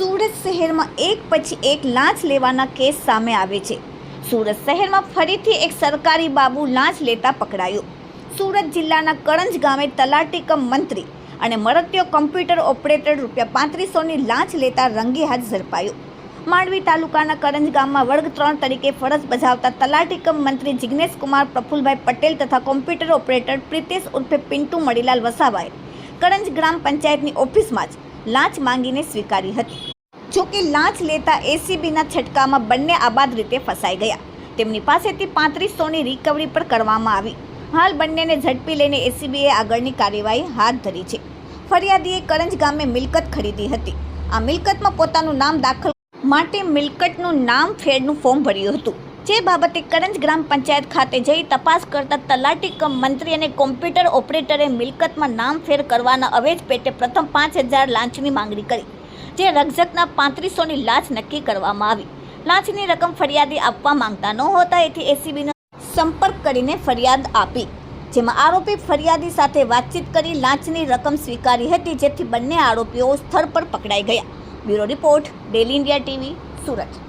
સુરત શહેરમાં એક પછી એક લાંચ લેવાના કેસ સામે આવે છે. સુરત શહેરમાં ફરીથી એક સરકારી બાબુ લાંચ લેતા પકડાયો. સુરત જિલ્લાના કરંજ ગામે તલાટી કમ મંત્રી અને મરત્યો કમ્પ્યુટર ઓપરેટર રૂપિયા પાંત્રીસોની લાંચ લેતા રંગે હાથ ઝડપાયો. માંડવી તાલુકાના કરંજ ગામમાં વર્ગ ત્રણ તરીકે ફરજ બજાવતા તલાટી કમ મંત્રી જિગ્નેશ કુમાર, પ્રફુલભાઈ પટેલ તથા કોમ્પ્યુટર ઓપરેટર પ્રિતેશ ઉર્ફે પિન્ટુ મણીલાલ વસાવાએ કરંજ ગ્રામ પંચાયતની ઓફિસમાં જ લાંચ માંગીને સ્વીકારી હતી. જોકે લાંચ લેતા એસીબીના છટકામાં બંને આબાદ રીતે ફસાઈ ગયા. તેમની પાસેથી પાંત્રીસોની રિકવરી પણ કરવામાં આવી. હાલ બંનેને ઝડપી લઈને એસીબીએ આગળની કાર્યવાહી હાથ ધરી છે. ફરિયાદીએ કરંજ ગામે મિલકત ખરીદી હતી. આ મિલકતમાં પોતાનું નામ દાખલ માટે મિલકતનું નામ ફેરનું ફોર્મ ભર્યું હતું. જે બાબતે કરંજ ગ્રામ પંચાયત ખાતે જઈ તપાસ કરતા તલાટી કમ મંત્રી અને કોમ્પ્યુટર ઓપરેટરે મિલકતમાં નામ ફેર કરવાના અવેજ પેટે પ્રથમ પાંચ હજાર લાંચની માંગણી કરી. જે રકઝકના પાંત્રીસોની લાંચ નક્કી કરવામાં આવી. લાંચની રકમ ફરિયાદી આપવા માંગતા ન હોતા એથી એસીબીનો સંપર્ક કરીને ફરિયાદ આપી. જેમાં આરોપી ફરિયાદી સાથે વાતચીત કરી લાંચની રકમ સ્વીકારી હતી, જેથી બંને આરોપીઓ સ્થળ પર પકડાઈ ગયા. Bureau report, daily India TV, Surat.